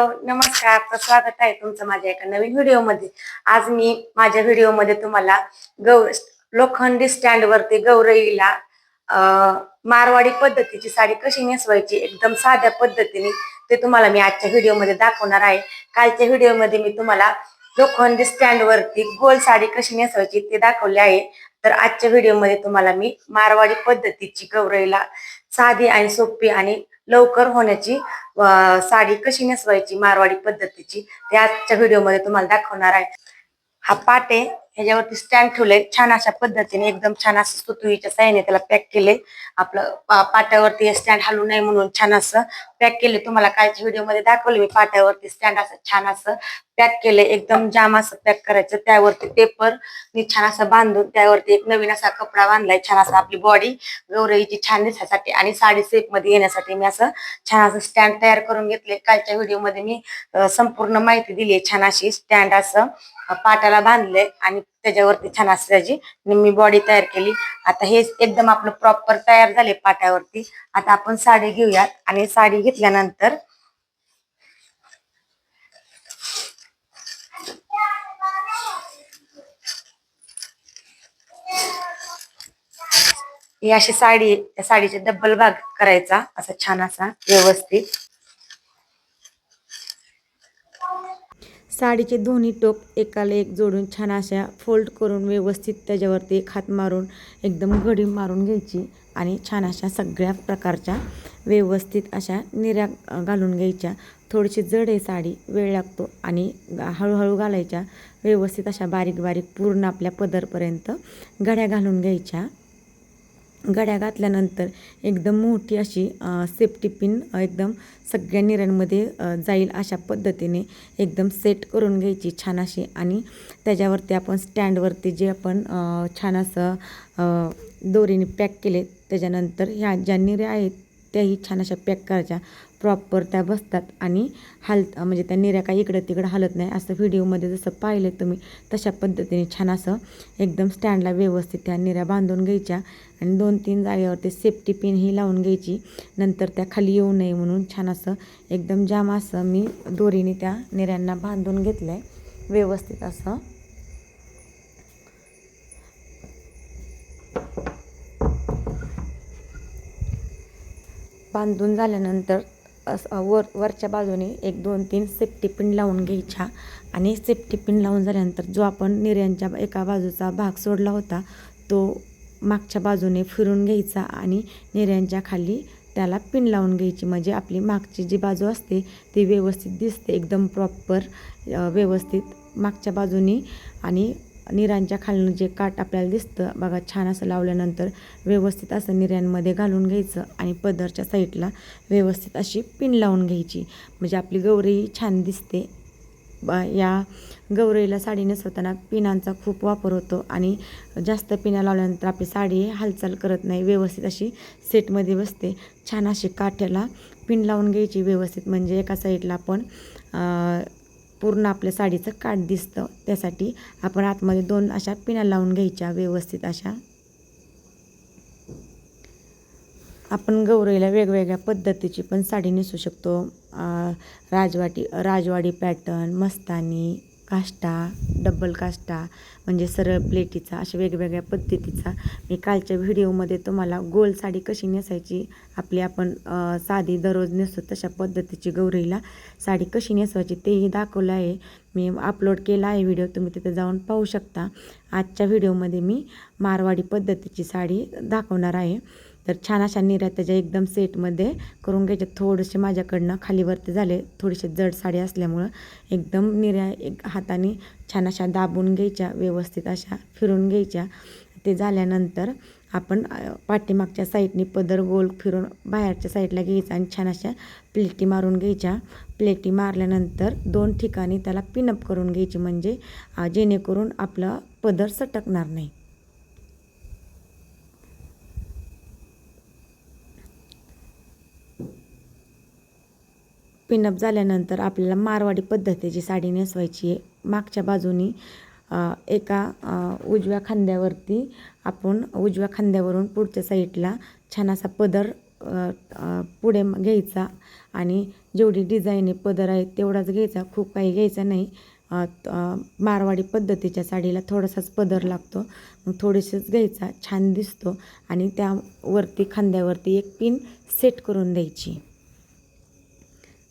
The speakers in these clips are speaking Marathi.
नमस्कार तर स्वागत आहे तुमचं माझ्या एका नवीन व्हिडिओमध्ये. आज मी माझ्या व्हिडिओमध्ये तुम्हाला गौ लोखंडी स्टँड वरती गौरईला मारवाडी पद्धतीची साडी कशी नेसवायची एकदम साध्या पद्धतीने ते तुम्हाला मी आजच्या व्हिडिओमध्ये दाखवणार आहे. कालच्या व्हिडिओमध्ये मी तुम्हाला लोखंडी स्टँड वरती गोल साडी कशी नेसवायची ते दाखवले आहे. तर आजच्या व्हिडिओमध्ये तुम्हाला मी मारवाडी पद्धतीची गौरईला साधी आणि सोपी आणि लवकर होण्याची साडी कशी नेसवायची मारवाडी पद्धतीची ते आजच्या व्हिडिओमध्ये तुम्हाला दाखवणार आहे. हा पाटे ह्याच्यावरती स्टँड ठेवले. छान अशा पद्धतीने एकदम छान असं सुतुईच्या साह्याने त्याला पॅक केले. आपलं पाट्यावरती स्टँड हलू नये म्हणून छान असं पॅक केले तुम्हाला कालच्या व्हिडिओमध्ये दाखवले मी पाट्यावरती स्टँड असं छान असं पॅक केले एकदम जाम असं पॅक करायचं. त्यावरती पेपर मी छान असं बांधून त्यावरती एक नवीन असा कपडा बांधलाय छान असा आपली बॉडी गौरवीची छान दिसण्यासाठी आणि साडी सेपमध्ये येण्यासाठी मी असं छान असं स्टँड तयार करून घेतले. कालच्या व्हिडिओमध्ये मी संपूर्ण माहिती दिली छान अशी स्टँड असं पाट्याला पाटाला बांधले आणि त्याच्यावरती छान असते त्याची निम्मी बॉडी तयार केली. आता हे एकदम आपलं प्रॉपर तयार झाले पाट्यावरती आता आपण साडी घेऊयात. आणि साडी घेतल्यानंतर ही अशी साडी त्या साडीचे डबल भाग करायचा. असा छान असा व्यवस्थित. साडीचे दोन्ही टोक एकाला एक जोडून छान अशा फोल्ड करून व्यवस्थित त्याच्यावरती एक हात मारून एकदम घडी मारून घ्यायची आणि छान अशा सगळ्या प्रकारच्या व्यवस्थित अशा निऱ्या घालून घ्यायच्या. थोडीशी जड आहे साडी वेळ लागतो आणि हळूहळू घालायच्या. व्यवस्थित अशा बारीक बारीक पूर्ण आपल्या पदरपर्यंत गड्या घालून घ्यायच्या. गड्या घातल्यानंतर एकदम मोठी अशी सेफ्टी पिन एकदम सगळ्या निऱ्यांमध्ये जाईल अशा पद्धतीने एकदम सेट करून घ्यायची छान अशी. आणि त्याच्यावरती आपण स्टँडवरती जे आपण छान असं दोरीने पॅक केले त्याच्यानंतर ह्या ज्या निऱ्या आहेत त्याही छान अशा पॅक करायच्या. प्रॉपर त्या बसतात आणि हाल म्हणजे त्या निऱ्या काही इकडं तिकडं हलत नाही. असं व्हिडिओमध्ये जसं पाहिलं तुम्ही तशा पद्धतीने छान असं एकदम स्टँडला व्यवस्थित त्या निऱ्या बांधून घ्यायच्या आणि दोन तीन जागेवरती सेफ्टी पिन ही लावून घ्यायची. नंतर त्या खाली येऊ नये म्हणून छान असं एकदम जाम असं मी दोरीने त्या निऱ्यांना बांधून घेतलं आहे व्यवस्थित असं. बांधून झाल्यानंतर असं वर वरच्या बाजूने एक दोन तीन सेफ्टी पिन लावून घ्यायच्या. आणि सेफ्टी पिन लावून झाल्यानंतर जो आपण निर्यांच्या एका बाजूचा भाग सोडला होता तो मागच्या बाजूने फिरून घ्यायचा आणि निर्यांच्या खाली त्याला पिन लावून घ्यायची. म्हणजे आपली मागची जी बाजू असते ती व्यवस्थित दिसते. एकदम प्रॉपर व्यवस्थित मागच्या बाजूनी आणि निरांच्या खालनं जे काट आपल्याला दिसतं बघा छान असं लावल्यानंतर व्यवस्थित असं निऱ्यांमध्ये घालून घ्यायचं आणि पदरच्या साईडला व्यवस्थित अशी पिन लावून घ्यायची. म्हणजे आपली गौरी छान दिसते. या गौरीला साडी नेसवताना पिनांचा खूप वापर होतो आणि जास्त पिना लावल्यानंतर आपली साडी हालचाल करत नाही व्यवस्थित अशी सेटमध्ये बसते. छान अशी काठ्याला पिन लावून घ्यायची व्यवस्थित. म्हणजे एका साईडला आपण पूर्ण आपल्या साडीचं काठ दिसतं. त्यासाठी आपण आतमध्ये दोन अशा पिना लावून घ्यायच्या व्यवस्थित अशा. आपण गौरीला वेगवेगळ्या पद्धतीची पण साडी नेसू शकतो. राजवाटी राजवाडी पॅटर्न मस्तानी काष्टा डबल काष्टा म्हणजे सरळ प्लेटीचा अशा वेगवेगळ्या पद्धतीचा. मी कालच्या व्हिडिओमध्ये तुम्हाला गोल साडी कशी नेसायची आपली आपण साधी दररोज नेसतो तशा पद्धतीची गौरीला साडी कशी नेसवायची तेही दाखवलं आहे. मी अपलोड केला आहे व्हिडिओ तुम्ही तिथे जाऊन पाहू शकता. आजच्या व्हिडिओमध्ये मी मारवाडी पद्धतीची साडी दाखवणार आहे. तर छान अशा निऱ्या त्याच्या एकदम सेटमध्ये करून घ्यायच्या. थोडेसे माझ्याकडनं खालीवरती झाले थोडेसे जड साडी असल्यामुळं एकदम निऱ्या एक हाताने छान अशा दाबून घ्यायच्या व्यवस्थित अशा फिरून घ्यायच्या. ते झाल्यानंतर आपण पाठीमागच्या साईडने पदर गोल फिरून बाहेरच्या साईडला घ्यायचा आणि छान अशा प्लेटी मारून घ्यायच्या. प्लेटी मारल्यानंतर दोन ठिकाणी त्याला पिनअप करून घ्यायची म्हणजे जेणेकरून आपलं पदर सटकणार नाही. पिनअप झाल्यानंतर आपल्याला मारवाडी पद्धतीची साडी नेसवायची आहे. मागच्या बाजूनी एका उजव्या खांद्यावरती आपण उजव्या खांद्यावरून पुढच्या साईडला छान असा पदर पुढे घ्यायचा. आणि जेवढी डिझाईन आहे पदर आहे तेवढाच घ्यायचा. खूप काही घ्यायचा नाही. मारवाडी पद्धतीच्या साडीला थोडासाच पदर लागतो. मग थोडेसेच घ्यायचा. छान दिसतो. आणि त्यावरती खांद्यावरती एक पिन सेट करून द्यायची.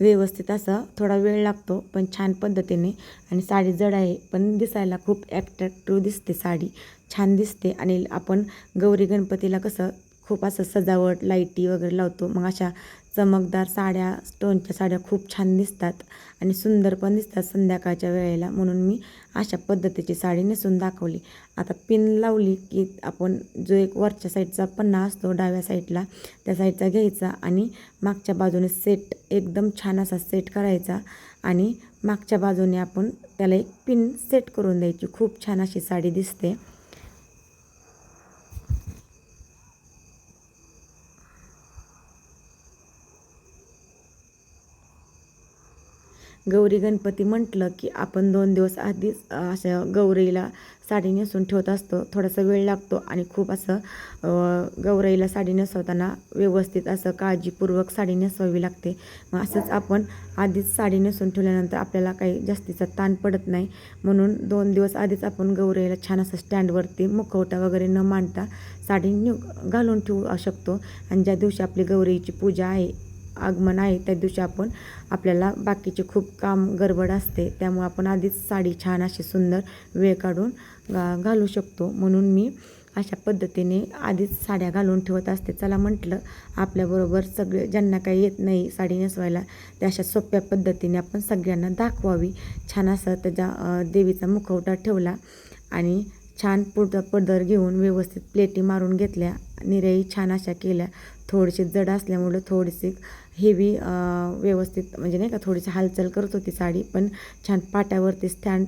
व्यवस्थित असं थोडा वेळ लागतो पण छान पद्धतीने. आणि साडी जड आहे पण दिसायला खूप ॲट्रॅक्टिव्ह दिसते साडी. छान दिसते आणि आपण गौरी गणपतीला कसं खूप असं सजावट लाईटी वगैरे लावतो. मग अशा चमकदार साड्या स्टोनच्या साड्या खूप छान दिसतात आणि सुंदर पण दिसतात संध्याकाळच्या वेळेला. म्हणून मी अशा पद्धतीची साडी नेसून दाखवली. आता पिन लावली की आपण जो एक वरच्या साईडचा पन्ना असतो डाव्या साईडला त्या साईडचा घ्यायचा आणि मागच्या बाजूने सेट एकदम छान असा सेट करायचा आणि मागच्या बाजूने आपण त्याला एक पिन सेट करून द्यायची. खूप छान अशी साडी दिसते. गौरी गणपती म्हटलं की आपण दोन दिवस आधीच अशा गौरीला साडी नेसून ठेवत असतो. थोडासा वेळ लागतो आणि खूप असं अ, गौराईला साडी नेसवताना व्यवस्थित असं काळजीपूर्वक साडी नेसवावी लागते. मग असंच आपण आधीच साडी नेसून ठेवल्यानंतर आपल्याला काही जास्तीचा ताण पडत नाही. म्हणून दोन दिवस आधीच आपण गौराईला छान असं स्टँडवरती मुखवटा वगैरे न मांडता साडी घालून ठेवू शकतो. आणि ज्या दिवशी आपली गौरीची पूजा आहे आगमन आहे त्या दिवशी आपण आपल्याला बाकीचे खूप काम गडबड असते त्यामुळे आपण आधीच साडी छान अशी सुंदर वेळ काढून गा घालू शकतो. म्हणून मी अशा पद्धतीने आधीच साड्या घालून ठेवत असते. चला म्हटलं आपल्याबरोबर सगळे ज्यांना काही येत नाही साडी नेसवायला त्या अशा सोप्या पद्धतीने आपण सगळ्यांना दाखवावी. छान असं त्याच्या देवीचा मुखवटा ठेवला आणि छान पुढचा पदर घेऊन व्यवस्थित प्लेटी मारून घेतल्या. निऱ्याही छान अशा केल्या. थोडीशी जड असल्यामुळं थोडीशी हेवी व्यवस्थित म्हणजे नाही का थोडीशी हालचाल करत होती साडी. पण छान पाट्यावरती स्टँड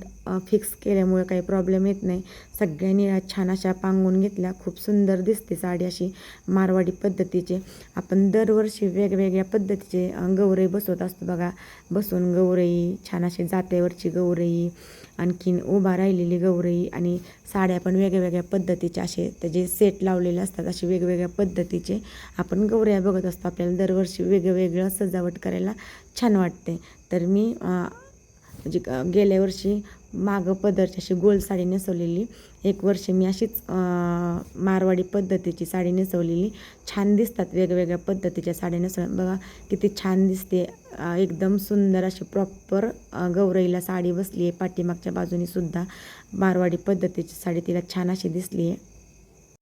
फिक्स केल्यामुळे काही प्रॉब्लेम येत नाही. सगळ्यांनी छान अशा पांगून घेतल्या. खूप सुंदर दिसते साडी अशी मारवाडी पद्धतीचे. आपण दरवर्षी वेगवेगळ्या पद्धतीचे गौरई बसवत असतो बघा. बसून गौरई छान अशी जात्यावरची गौरई आणखीन उभा राहिलेली गौरई आणि साड्या पण वेगवेगळ्या पद्धतीचे असे त्याचे सेट लावलेले असतात असे वेगवेगळ्या पद्धतीचे आपण गौऱ्या बघत असतो. आपल्याला दरवर्षी वेगवेगळं सजावट करायला छान वाटते. तर मी म्हणजे गेल्या वर्षी मागं पदरची अशी गोल साडी नेसवलेली. एक वर्ष मी अशीच मारवाडी पद्धतीची साडी नेसवलेली. छान दिसतात वेगवेगळ्या पद्धतीच्या साड्या नेसव बघा किती छान दिसते. एकदम सुंदर अशी प्रॉपर गौरईला साडी बसली आहे. पाठीमागच्या बाजूनीसुद्धा मारवाडी पद्धतीची साडी तिला छान अशी दिसली आहे.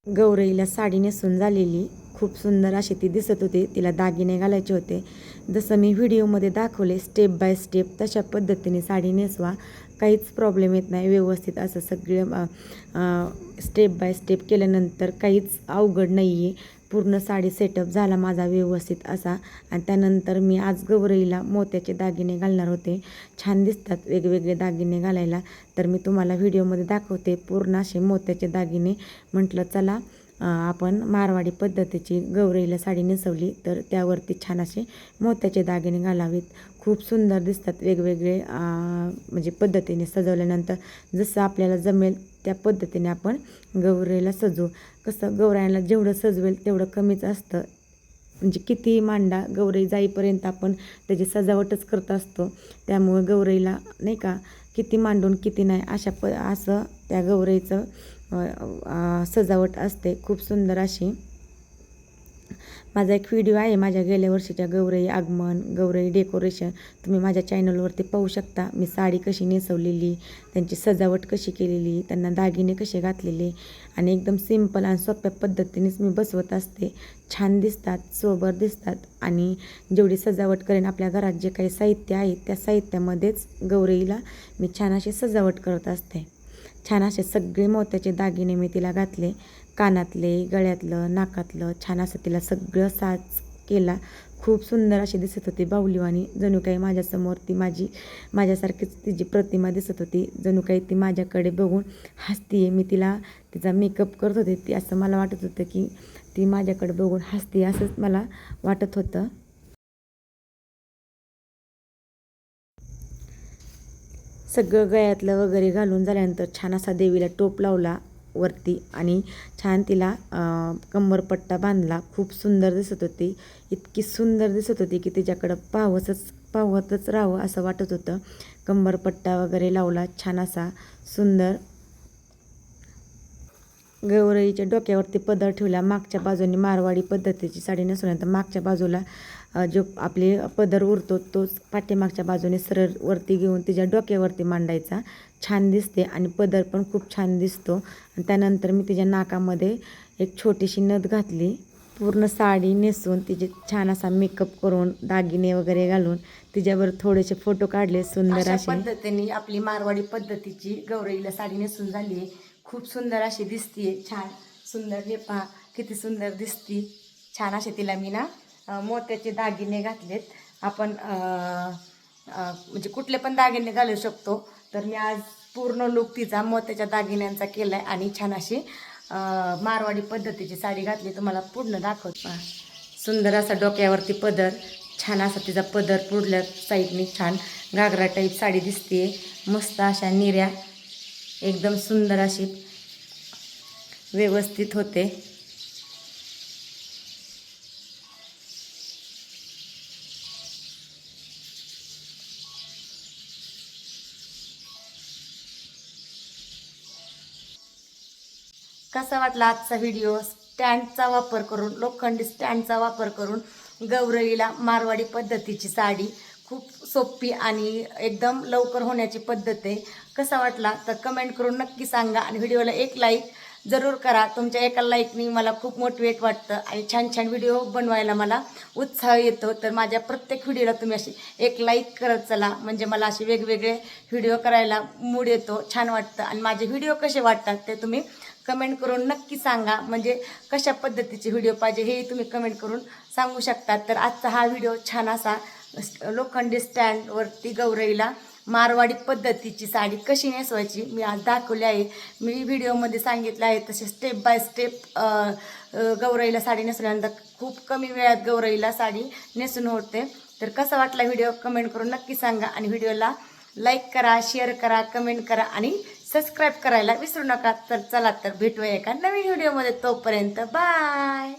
गौरईला साडी नेसून झालेली. खूप सुंदर अशी ती दिसत होती. तिला दागिने घालायचे होते. जसं मी व्हिडिओमध्ये दाखवले स्टेप बाय स्टेप तशा पद्धतीने साडी नेसवा. काहीच प्रॉब्लेम येत नाही. व्यवस्थित असं सगळं स्टेप बाय स्टेप केल्यानंतर काहीच अवघड नाही आहे पूर्ण साडी सेटअप झाला माझा व्यवस्थित असा. आणि त्यानंतर मी आज गौरईला मोत्याचे दागिने घालणार होते. छान दिसतात वेगवेगळे दागिने घालायला. तर मी तुम्हाला व्हिडिओमध्ये दाखवते पूर्ण असे मोत्याचे दागिने. म्हटलं चला आपण मारवाडी पद्धतीची गौरईला साडी नेसवली तर त्यावरती छान असे मोत्याचे दागिने घालावेत. खूप सुंदर दिसतात वेगवेगळे म्हणजे पद्धतीने सजवल्यानंतर. जसं आपल्याला जमेल त्या पद्धतीने आपण गौरीला सजवू. कसं गौरायांना जेवढं सजवेल तेवढं कमीच असतं. म्हणजे किती मांडा गौरई जाईपर्यंत आपण त्याची सजावटच करत असतो. त्यामुळे गौरईला नाही का किती मांडून किती नाही अशा प असं त्या गौरईचं सजावट असते. खूप सुंदर अशी. माझा एक व्हिडिओ आहे. माझ्या गेल्या वर्षीच्या गौरई आगमन गौरई डेकोरेशन तुम्ही माझ्या चॅनलवरती पाहू शकता. मी साडी कशी नेसवलेली त्यांची सजावट कशी केलेली त्यांना दागिने कसे घातलेले आणि एकदम सिंपल आणि सोप्या पद्धतीनेच मी बसवत असते. छान दिसतात सोबर दिसतात आणि जेवढी सजावट करेन आपल्या घरात जे काही साहित्य आहे त्या साहित्यामध्येच गौरईला मी छान अशी सजावट करत असते. छान असे सगळे मोत्याचे दागिने मी तिला घातले. कानातले गळ्यातलं नाकातलं छान असं तिला सगळं साज केला. खूप सुंदर अशी दिसत होती बाहुलीवाणी. जणू काही माझ्यासमोर ती माझी माझ्यासारखीच तिची प्रतिमा दिसत होती. जणू काही ती माझ्याकडे बघून हसतीये. मी तिला तिचा मेकअप करत होते. ती असं मला वाटत होतं की ती माझ्याकडे बघून हसते असंच मला वाटत होतं. सगळं गळ्यातलं वगैरे घालून झाल्यानंतर छान असा देवीला टोप लावला वरती आणि छान तिला कंबरपट्टा बांधला. खूप सुंदर दिसत होती. इतकी सुंदर दिसत होती की तिच्याकडं पाहवसच पाहवतच राहावं असं वाटत होतं. कंबरपट्टा वगैरे लावला छान असा सुंदर. गौरईच्या डोक्यावरती पदर ठेवला. मागच्या बाजूने मारवाडी पद्धतीची साडी नसल्यानंतर मागच्या बाजूला जो आपले पदर उरतो तोच पाठीमागच्या बाजूने सरळ वरती घेऊन तिच्या डोक्यावरती मांडायचा. छान दिसते आणि पदर पण खूप छान दिसतो. आणि त्यानंतर मी तिच्या नाकामध्ये एक छोटीशी नथ घातली. पूर्ण साडी नेसून तिचे छान असा मेकअप करून दागिने वगैरे घालून तिच्यावर थोडेसे फोटो काढले सुंदर अशा असे. पद्धतीने आपली मारवाडी पद्धतीची गौरईला साडी नेसून झाली आहे. खूप सुंदर अशी दिसतीये. छान सुंदर. हे पहा किती सुंदर दिसती. छान असे तिला मी ना मोत्याचे दागिने घातलेत. आपण म्हणजे कुठले पण दागिने घालू शकतो. तर मी आज पूर्ण लुक तिचा मोत्याच्या दागिन्यांचा केला आहे आणि छान अशी मारवाडी पद्धतीची साडी घातली. तुम्हाला पूर्ण दाखवत. सुंदर असा डोक्यावरती पदर. छान असा तिचा पदर पुढल्या साईडने छान घागरा टाईप साडी दिसते मस्त अशा निऱ्या एकदम सुंदर अशी व्यवस्थित होते. कसा वाटला आजचा व्हिडिओ स्टँडचा वापर करून लोखंडी स्टँडचा वापर करून गौरईला मारवाडी पद्धतीची साडी. खूप सोपी आणि एकदम लवकर होण्याची पद्धत आहे. कसा वाटला? तर कमेंट करून नक्की सांगा आणि व्हिडिओला एक लाईक जरूर करा. तुमच्या एका लाईकनी मला खूप मोटिवेट वाटतं आणि छान छान व्हिडिओ बनवायला मला उत्साह येतो. तर माझ्या प्रत्येक व्हिडिओला तुम्ही अशी एक लाईक करत चला. म्हणजे मला असे वेगवेगळे व्हिडिओ करायला मूड येतो छान वाटतं. आणि माझे व्हिडिओ कसे वाटतात ते तुम्ही कमेंट करून नक्की सांगा. म्हणजे कशा पद्धतीचे व्हिडिओ पाहिजे हेही तुम्ही कमेंट करून सांगू शकता तर आजचा हा व्हिडिओ छान असा लोखंडी स्टँडवरती गौरईला मारवाडी पद्धतीची साडी कशी नेसवायची मी आज दाखवली आहे. मी व्हिडिओमध्ये सांगितलं आहे तसे स्टेप बाय स्टेप गौरईला साडी नेसल्यानंतर खूप कमी वेळात गौरईला साडी नेसून होते. तर कसा वाटला व्हिडिओ कमेंट करून नक्की सांगा. आणि व्हिडिओला लाईक करा शेअर करा कमेंट करा आणि सबस्क्राईब करायला विसरू नका. तर चला तर भेटूया एका नवीन व्हिडिओमध्ये तोपर्यंत बाय